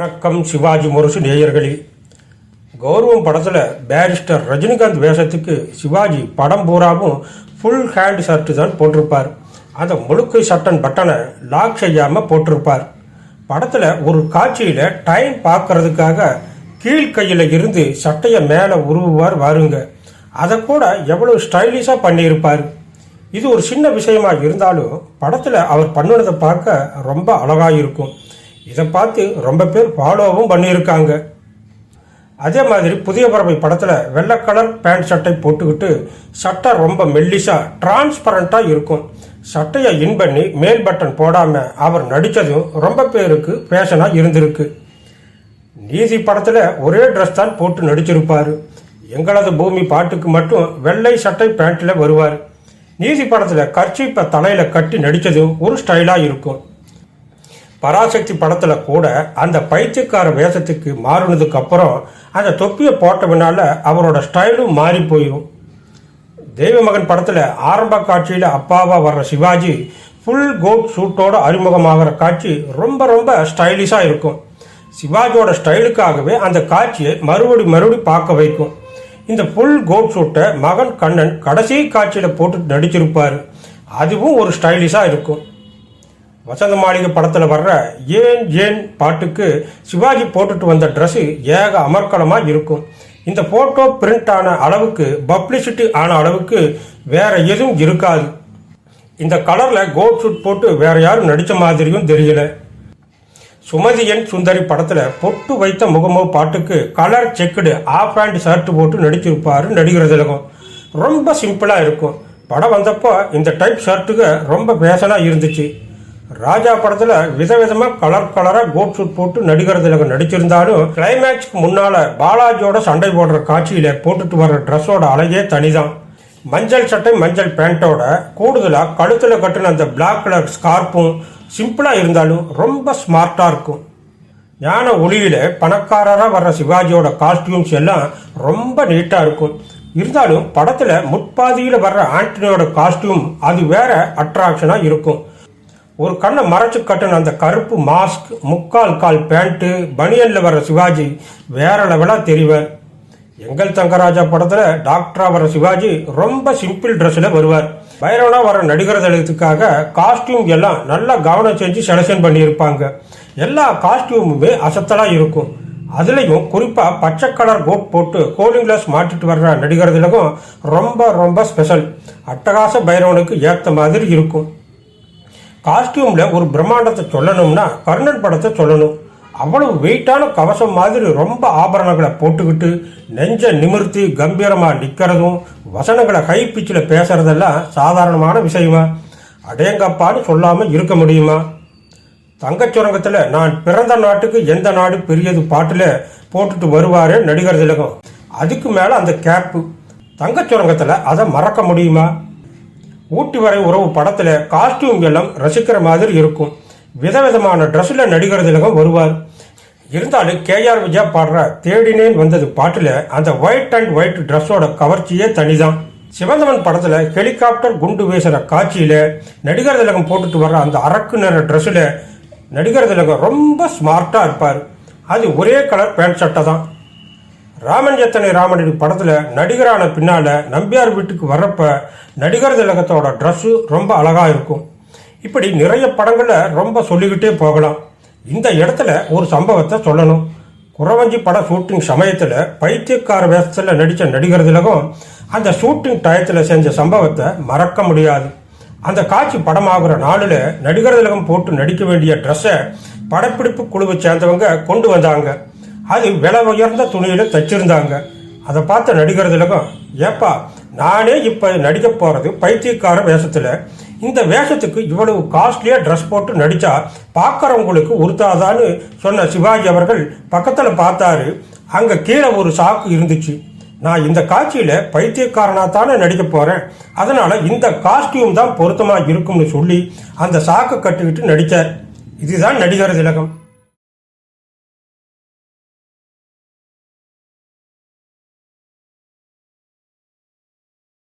வணக்கம் சிவாஜி முரசு நேயர்களே. கௌரவம் படத்தில் பேரிஸ்டர் ரஜினிகாந்த் வேஷத்துக்கு சிவாஜி படம் பூராவும் ஃபுல் ஹேண்ட் ஷர்ட்டு தான் போட்டிருப்பார். அந்த முழுக்கை சட்டன் பட்டனை லாக் செய்யாமல் போட்டிருப்பார். படத்தில் ஒரு காட்சியில் டைம் பார்க்கறதுக்காக கீழ்கையில் இருந்து சட்டையை மேலே உருவுவார் வாருங்க. அதை கூட எவ்வளோ ஸ்டைலிஷாக பண்ணியிருப்பார். இது ஒரு சின்ன விஷயமாக இருந்தாலும் படத்தில் அவர் பண்ணுனதை பார்க்க ரொம்ப அழகாக இருக்கும். இதை பார்த்து ரொம்ப பேர் ஃபாலோவும் பண்ணியிருக்காங்க. அதே மாதிரி புதிய பறவை படத்தில் வெள்ளை கலர் பேண்ட் சட்டை போட்டுக்கிட்டு சட்டை ரொம்ப மெல்லிசா டிரான்ஸ்பரண்ட்டாக இருக்கும். சட்டையை இன் பண்ணி மேல் பட்டன் போடாமல் அவர் நடித்ததும் ரொம்ப பேருக்கு ஃபேஷனாக இருந்திருக்கு. நீதி படத்தில் ஒரே ட்ரெஸ் தான் போட்டு நடிச்சிருப்பார். எங்களது பூமி பாட்டுக்கு மட்டும் வெள்ளை சட்டை பேண்ட்டில் வருவார். நீதி படத்தில் கர்ச்சீப்பை தலையில் கட்டி நடித்ததும் ஒரு ஸ்டைலாக இருக்கும். பராசக்தி படத்தில் கூட அந்த பைத்தியக்கார வேஷத்துக்கு மாறினதுக்கு அப்புறம் அந்த தொப்பியை போட்ட அவரோட ஸ்டைலும் மாறி போயிடும் தெய்வமகன் படத்தில் ஆரம்ப காட்சியில் அப்பாவா வர்ற சிவாஜி ஃபுல் கோட் சூட்டோட அறிமுகமாகிற காட்சி ரொம்ப ரொம்ப ஸ்டைலிஷாக இருக்கும். சிவாஜியோட ஸ்டைலுக்காகவே அந்த காட்சியை மறுபடி மறுபடி பார்க்க வைக்கும். இந்த ஃபுல் கோட் சூட்டை மகன் கண்ணன் கடைசி காட்சியில் போட்டு நடிச்சிருப்பார். அதுவும் ஒரு ஸ்டைலிஷாக இருக்கும். வசந்த மாளிகை படத்தில் வர்ற ஏன் ஏன் பாட்டுக்கு சிவாஜி போட்டுட்டு வந்த ட்ரெஸ்ஸு ஏக அமர்க்கலமாக இருக்கும். இந்த ஃபோட்டோ பிரிண்ட் ஆன அளவுக்கு பப்ளிசிட்டி ஆன அளவுக்கு வேற எதுவும் இருக்காது. இந்த கலரில் கோட் ஷூட் போட்டு வேற யாரும் நடித்த மாதிரியும் தெரியல. சுமதியன் சுந்தரி படத்தில் பொட்டு வைத்த முகமோ பாட்டுக்கு colour checked half hand shirt போட்டு நடிச்சிருப்பார் நடிகர் திலகம். ரொம்ப சிம்பிளாக இருக்கும். படம் வந்தப்போ இந்த டைப் ஷர்ட்டுக்கு ரொம்ப ஃபேஷனாக இருந்துச்சு. ராஜா படத்தில் விதவிதமா கலர் கலராக கோட் சூட் போட்டு நடிகர் நடிச்சிருந்தாலும் கிளைமேக்ஸ்க்கு முன்னால் பாலாஜியோட சண்டை போடுற காட்சியில் போட்டுட்டு வர்ற ட்ரெஸ்ஸோட அழகே தனிதான். மஞ்சள் சட்டை மஞ்சள் பேண்ட்டோட கூடுதலாக கழுத்தில் கட்டின அந்த பிளாக் கலர் ஸ்கார்ப்பும் சிம்பிளாக இருந்தாலும் ரொம்ப ஸ்மார்ட்டாக இருக்கும். ஞான ஒளியில் பணக்காரராக வர்ற சிவாஜியோட காஸ்டியூம்ஸ் எல்லாம் ரொம்ப நீட்டாக இருக்கும். இருந்தாலும் படத்தில் முற்பாதியில் வர்ற ஆண்டனியோட காஸ்டியூம் அது வேற அட்ராக்ஷனாக இருக்கும். ஒரு கண்ணை மறைச்சு கட்டின அந்த கருப்பு மாஸ்க் முக்கால் கால் பேண்ட்டு பனியனில் வர சிவாஜி வேற லெவலாக தெரிவார் எங்கள் தங்கராஜா படத்தில் டாக்டராக வர சிவாஜி ரொம்ப சிம்பிள் ட்ரெஸ்ஸில் வருவார். பைரவனாக வர நடிகர்களுக்காக காஸ்டியூம் எல்லாம் நல்லா கவனம் செஞ்சு செலக்ஷன் பண்ணியிருப்பாங்க. எல்லா காஸ்டியூமுமே அசத்தலாக இருக்கும். அதுலேயும் குறிப்பாக பச்சை கலர் கோட் போட்டு கோலிங் கிளாஸ் மாட்டிட்டு வர்ற நடிகர் திலகம் ரொம்ப ரொம்ப ஸ்பெஷல் அட்டகாச பைரவனுக்கு ஏற்ற மாதிரி இருக்கும். காஸ்டியூமில் ஒரு பிரம்மாண்டத்தை சொல்லணும்னா கர்ணன் படத்தை சொல்லணும். அவ்வளவு வெயிட்டான கவசம் மாதிரி ரொம்ப ஆபரணங்களை போட்டுக்கிட்டு நெஞ்ச நிமிர்த்தி கம்பீரமாக நிற்கிறதும் வசனங்களை ஹை பிச்சில் பேசுகிறதெல்லாம் சாதாரணமான விஷயமா? அடேங்கப்பான்னு சொல்லாமல் இருக்க முடியுமா? தங்கச் சுரங்கத்தில் நான் பிறந்த நாட்டுக்கு எந்த நாடு பெரியது பாட்டில் போட்டுட்டு வருவாரே நடிகர் திலகம். அதுக்கு மேலே அந்த கேப்பு தங்கச் சுரங்கத்தில் அதை மறக்க முடியுமா? ஊட்டி வரை உறவு படத்தில் காஸ்டியூம் எல்லாம் ரசிக்கிற மாதிரி இருக்கும். விதவிதமான ட்ரெஸ்ஸில் நடிகர் திலகம் வருவார். இருந்தாலும் கேஆர் விஜயா பாடுற தேடினேன் வந்தது பாட்டில் அந்த ஒயிட் அண்ட் ஒயிட் ட்ரெஸ்ஸோட கவர்ச்சியே தனிதான். சிவந்தவன் படத்தில் ஹெலிகாப்டர் குண்டு வீசுகிற காட்சியில் நடிகர் திலகம் போட்டுட்டு வர்ற அந்த அரக்கு நிற ட்ரெஸ்ஸில் நடிகர் திலகம் ரொம்ப ஸ்மார்ட்டாக இருப்பார். அது ஒரே கலர் பேண்ட் சட்டை தான். ராமன் எத்தனை ராமனடி படத்தில் நடிகரான பின்னால் நம்பியார் வீட்டுக்கு வர்றப்ப நடிகர் திலகத்தோட ட்ரெஸ்ஸு ரொம்ப அழகாக இருக்கும். இப்படி நிறைய படங்களை ரொம்ப சொல்லிக்கிட்டே போகலாம். இந்த இடத்துல ஒரு சம்பவத்தை சொல்லணும். குறவஞ்சி பட ஷூட்டிங் சமயத்தில் பைத்தியக்கார வேஷத்தில் நடித்த நடிகர் திலகம் அந்த ஷூட்டிங் டயத்தில் செஞ்ச சம்பவத்தை மறக்க முடியாது. அந்த காட்சி படமாகிற நாளில் நடிகர் திலகம் போட்டு நடிக்க வேண்டிய ட்ரெஸ்ஸை படப்பிடிப்பு குழுவை சேர்ந்தவங்க கொண்டு வந்தாங்க. அது விலை உயர்ந்த துணியில் தச்சிருந்தாங்க. அதை பார்த்து நடிகர் திலகம் ஏப்பா நானே இப்போ நடிக்க போகிறது பைத்தியக்கார வேஷத்தில். இந்த வேஷத்துக்கு இவ்வளவு காஸ்ட்லியாக ட்ரெஸ் போட்டு நடித்தா பார்க்குறவங்களுக்கு உறுத்தாதான்னு சொன்ன சிவாஜி அவர்கள் பக்கத்தில் பார்த்தாரு. அங்கே கீழே ஒரு சாக்கு இருந்துச்சு. நான் இந்த காட்சியில் பைத்தியக்காரனாக தானே நடிக்க போகிறேன் அதனால் இந்த காஸ்டியூம் தான் பொருத்தமாக இருக்கும்னு சொல்லி அந்த சாக்கு கட்டிக்கிட்டு நடித்தார் இதுதான் நடிகர் திலகம்.